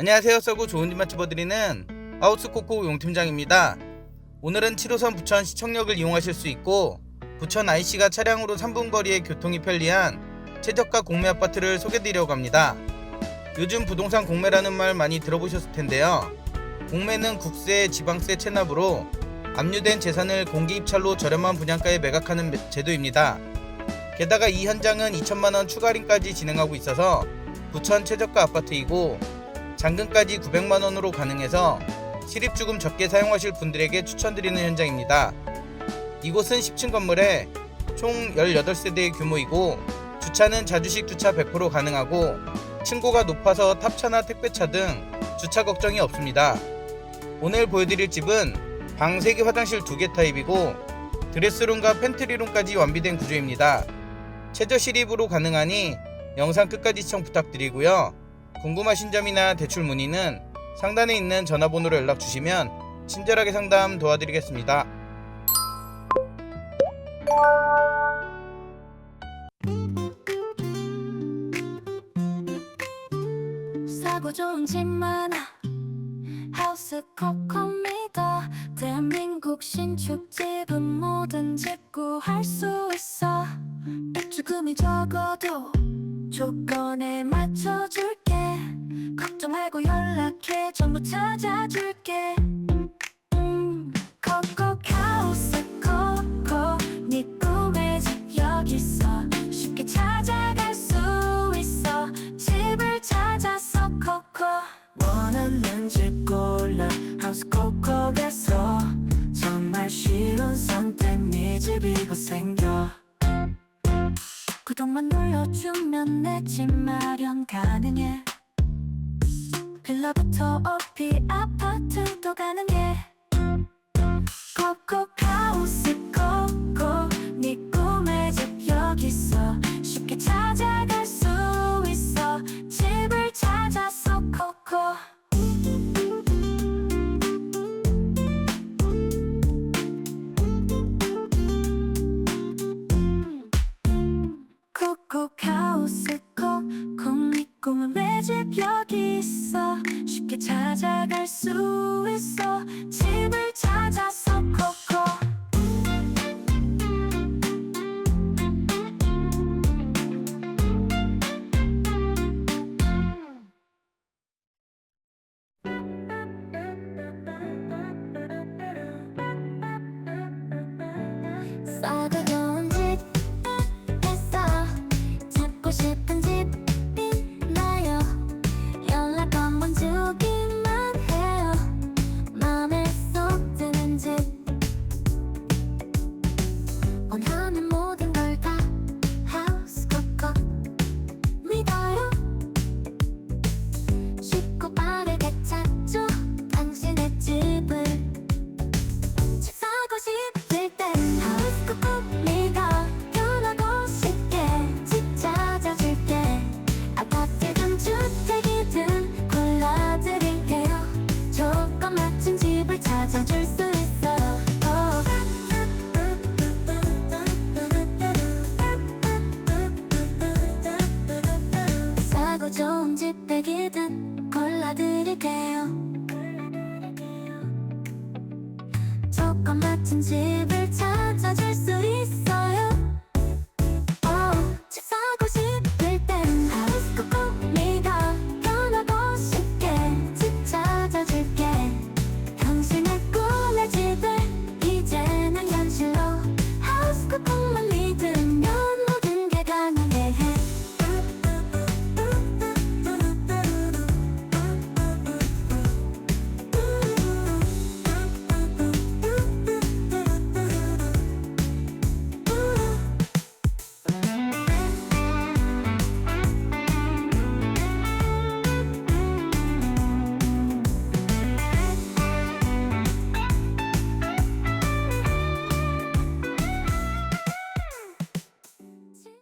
안녕하세요. 썰고 좋은 집만 집어드리는 하우스 코코 용팀장입니다. 오늘은 7호선 부천 시청역을 이용하실 수 있고 부천 IC가 차량으로 3분 거리에 교통이 편리한 최저가 공매 아파트를 소개드리려고 합니다. 요즘 부동산 공매라는 말 많이 들어보셨을 텐데요. 공매는 국세, 지방세 체납으로 압류된 재산을 공개 입찰로 저렴한 분양가에 매각하는 매- 제도입니다. 게다가 이 현장은 2천만 원 추가 할인까지 진행하고 있어서 부천 최저가 아파트이고 잔금까지 900만 원으로 가능해서 실입주금 적게 사용하실 분들에게 추천드리는 현장입니다. 이곳은 10층 건물에 총 18세대의 규모이고 주차는 자주식 주차 100% 가능하고 층고가 높아서 탑차나 택배차 등 주차 걱정이 없습니다. 오늘 보여드릴 집은 방 3개 화장실 2개 타입이고 드레스룸과 팬트리룸까지 완비된 구조입니다. 최저 실입으로 가능하니 영상 끝까지 시청 부탁드리고요. 궁금하신 점이나 대출 문의는 상단에 있는 전화번호로 연락 주시면 친절하게 상담 도와드리겠습니다. 사고 좋은 집 많아. 하우스 코코미다 대한민국 신축집은 집 구할 수 있어. 입주금이 적어도 조건에 맞춰줄게 걱정 말고 연락해. 전부 찾아줄게. 음, 코코 하우스 코코 네 꿈의 집 여기 있어. 쉽게 찾아갈 수 있어. 집을 찾아서 코코 원하는 집 골라 하우스 코코에서. 정말 쉬운 선택 네 집이 곧 생겨. 구독만 눌러주면 내 집 마련 가능해 빌라부터 어피 아파트도 가능해 코코 하우스 코코. 네 꿈의 집 여기 있어. 쉽게 찾아갈 수 있어. 집을 찾아서 코코. 코코 하우스 코코 네 꿈은 내 집 여기 있어. 쉽게 찾아갈 수 있어. 집을 찾아서 코코. 싸고 싸고 좋은 집 백이든 골라드릴게요. 조건 맞춘 집을 찾아줄 수 있어요